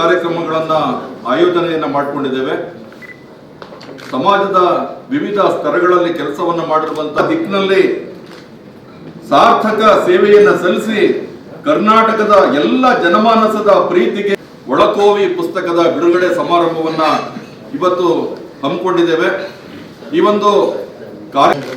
ಕಾರ್ಯಕ್ರಮಗಳನ್ನ ಆಯೋಜನೆಯನ್ನ ಮಾಡಿಕೊಂಡಿದ್ದೇವೆ. ಸಮಾಜದ ವಿವಿಧ ಸ್ತರಗಳಲ್ಲಿ ಕೆಲಸವನ್ನ ಮಾಡಿರುವಂತಹ ದಿಕ್ಕಿನಲ್ಲಿ ಸಾರ್ಥಕ ಸೇವೆಯನ್ನ ಸಲ್ಲಿಸಿ ಕರ್ನಾಟಕದ ಎಲ್ಲ ಜನಮಾನಸದ ಪ್ರೀತಿಗೆ ಒಳಕೋವಿ ಪುಸ್ತಕದ ಬಿಡುಗಡೆ ಸಮಾರಂಭವನ್ನ ಇವತ್ತು ಹಮ್ಮಿಕೊಂಡಿದ್ದೇವೆ. ಈ ಒಂದು ಕಾರ್ಯ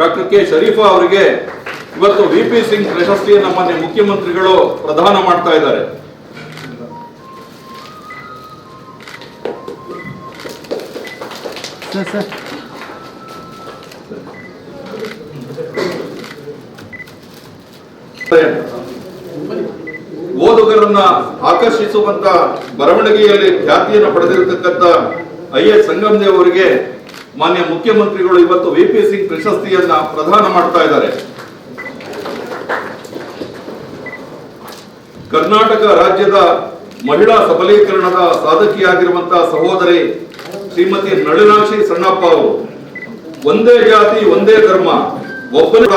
ಡಾಕ್ಟರ್ ಕೆ ಶರೀಫಾ ಅವರಿಗೆ ಇವತ್ತು ವಿ ಪಿ ಸಿಂಗ್ ಪ್ರಶಸ್ತಿಯನ್ನು ಮಾನ್ಯ ಮುಖ್ಯಮಂತ್ರಿಗಳು ಪ್ರದಾನ ಮಾಡ್ತಾ ಇದ್ದಾರೆ. ಓದುಗರನ್ನ ಆಕರ್ಷಿಸುವಂತ ಬರವಣಿಗೆಯಲ್ಲಿ ಖ್ಯಾತಿಯನ್ನು ಪಡೆದಿರತಕ್ಕಂಥ ಐ ಎಸ್ ಸಂಗಮದೇವ್ ಅವರಿಗೆ ಮಾನ್ಯ ಮುಖ್ಯಮಂತ್ರಿಗಳು ಇವತ್ತು ವಿ ಪಿ ಸಿಂಗ್ ಪ್ರಶಸ್ತಿಯನ್ನ ಪ್ರದಾನ ಮಾಡ್ತಾ ಇದ್ದಾರೆ. ಕರ್ನಾಟಕ ರಾಜ್ಯದ ಮಹಿಳಾ ಸಬಲೀಕರಣದ ಸಾಧಕಿಯಾಗಿರುವಂತಹ ಸಹೋದರಿ ಶ್ರೀಮತಿ ನಳಿನಾಕ್ಷಿ ಸಣ್ಣಪ್ಪ ಅವರು, ಒಂದೇ ಜಾತಿ, ಒಂದೇ ಧರ್ಮ ಒಕ್ಕೂಟದ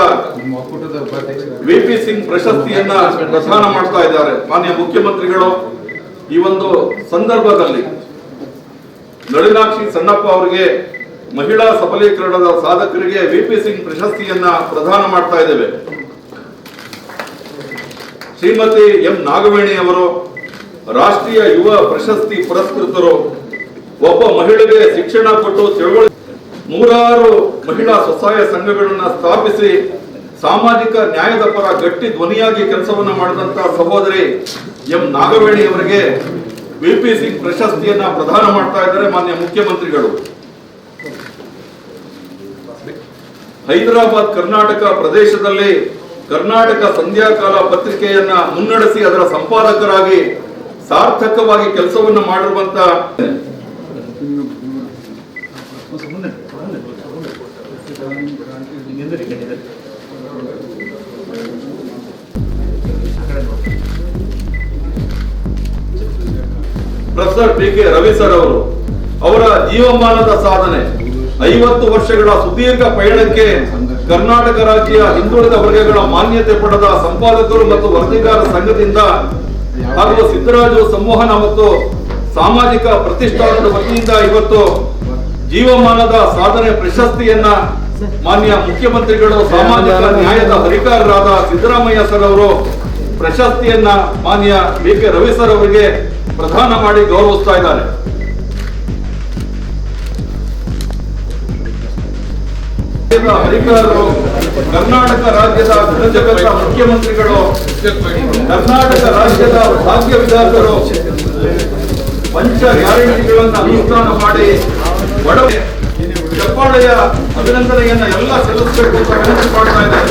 ವಿ ಪಿ ಸಿಂಗ್ ಪ್ರಶಸ್ತಿಯನ್ನ ಪ್ರದಾನ ಮಾಡ್ತಾ ಇದ್ದಾರೆ. ಮಾನ್ಯ ಮುಖ್ಯಮಂತ್ರಿಗಳು, ಈ ಒಂದು ಸಂದರ್ಭದಲ್ಲಿ ನಳಿನಾಕ್ಷಿ ಸಣ್ಣಪ್ಪ ಅವರಿಗೆ ಮಹಿಳಾ ಸಬಲೀಕರಣದ ಸಾಧಕರಿಗೆ ವಿ ಪಿ ಸಿಂಗ್ ಪ್ರಶಸ್ತಿಯನ್ನ ಪ್ರದಾನ ಮಾಡ್ತಾ ಇದ್ದೇವೆ. ಶ್ರೀಮತಿ ಎಂ. ನಾಗವೇಣಿ ಅವರು ರಾಷ್ಟ್ರೀಯ ಯುವ ಪ್ರಶಸ್ತಿ ಪುರಸ್ಕೃತರು. ಒಬ್ಬ ಮಹಿಳೆಗೆ ಶಿಕ್ಷಣ ಕೊಟ್ಟು ತಿಳುವಳಿ ನೂರಾರು ಮಹಿಳಾ ಸ್ವಸಹಾಯ ಸಂಘಗಳನ್ನ ಸ್ಥಾಪಿಸಿ ಸಾಮಾಜಿಕ ನ್ಯಾಯದ ಪರ ಗಟ್ಟಿ ಧ್ವನಿಯಾಗಿ ಕೆಲಸವನ್ನ ಮಾಡಿದಂತ ಸಹೋದರಿ ಎಂ. ನಾಗವೇಣಿ ಅವರಿಗೆ ವಿ ಪಿ ಸಿಂಗ್ ಪ್ರಶಸ್ತಿಯನ್ನ ಪ್ರದಾನ ಮಾಡ್ತಾ ಇದ್ದಾರೆ ಮಾನ್ಯ ಮುಖ್ಯಮಂತ್ರಿಗಳು. ಹೈದರಾಬಾದ್ ಕರ್ನಾಟಕ ಪ್ರದೇಶದಲ್ಲಿ ಕರ್ನಾಟಕ ಸಂಧ್ಯಾಕಾಲ ಪತ್ರಿಕೆಯನ್ನ ಮುನ್ನಡೆಸಿ ಅದರ ಸಂಪಾದಕರಾಗಿ ಸಾರ್ಥಕವಾಗಿ ಕೆಲಸವನ್ನು ಮಾಡಿರುವಂತ professor P K Ravi sir ಅವರು ಅವರ ಜೀವಮಾನದ ಸಾಧನೆ. ಐವತ್ತು ವರ್ಷಗಳ ಸುದೀರ್ಘ ಪಯಣಕ್ಕೆ ಕರ್ನಾಟಕ ರಾಜ್ಯ ಹಿಂದುಳಿದ ವರ್ಗಗಳ ಮಾನ್ಯತೆ ಪಡೆದ ಸಂಪಾದಕರು ಮತ್ತು ವರದಿಗಾರ ಸಂಘದಿಂದ ಹಾಗೂ ಸಿದ್ದರಾಜು ಸಂವಹನ ಮತ್ತು ಸಾಮಾಜಿಕ ಪ್ರತಿಷ್ಠಾನದ ವತಿಯಿಂದ ಇವತ್ತು ಜೀವಮಾನದ ಸಾಧನೆ ಪ್ರಶಸ್ತಿಯನ್ನ ಮಾನ್ಯ ಮುಖ್ಯಮಂತ್ರಿಗಳು, ಸಾಮಾಜಿಕ ನ್ಯಾಯದ ಅಧಿಕಾರರಾದ ಸಿದ್ದರಾಮಯ್ಯ ಸರ್ ಅವರು ಪ್ರಶಸ್ತಿಯನ್ನ ಮಾನ್ಯ ಬಿ ಕೆ ರವಿ ಸರ್ ಅವರಿಗೆ ಪ್ರದಾನ ಮಾಡಿ ಗೌರವಿಸ್ತಾ ಇದ್ದಾರೆ. ಅಧಿಕಾರರು ಕರ್ನಾಟಕ ರಾಜ್ಯದ ಗಣಜಗದ ಮುಖ್ಯಮಂತ್ರಿಗಳು, ಕರ್ನಾಟಕ ರಾಜ್ಯದ ಭಾಗ್ಯ ವಿಧಾಸರು ಪಂಚ ಗ್ಯಾರಂಟಿಗಳನ್ನ ಅನುಷ್ಠಾನ ಮಾಡಿ ಒಡವೆ ಚಪ್ಪಾಳೆಯ ಅಭಿನಂದನೆಯನ್ನ ಎಲ್ಲ ಸಲ್ಲಿಸಬೇಕು ಅಂತ ವಿನಂತಿ ಮಾಡ್ತಾ ಇದೆ.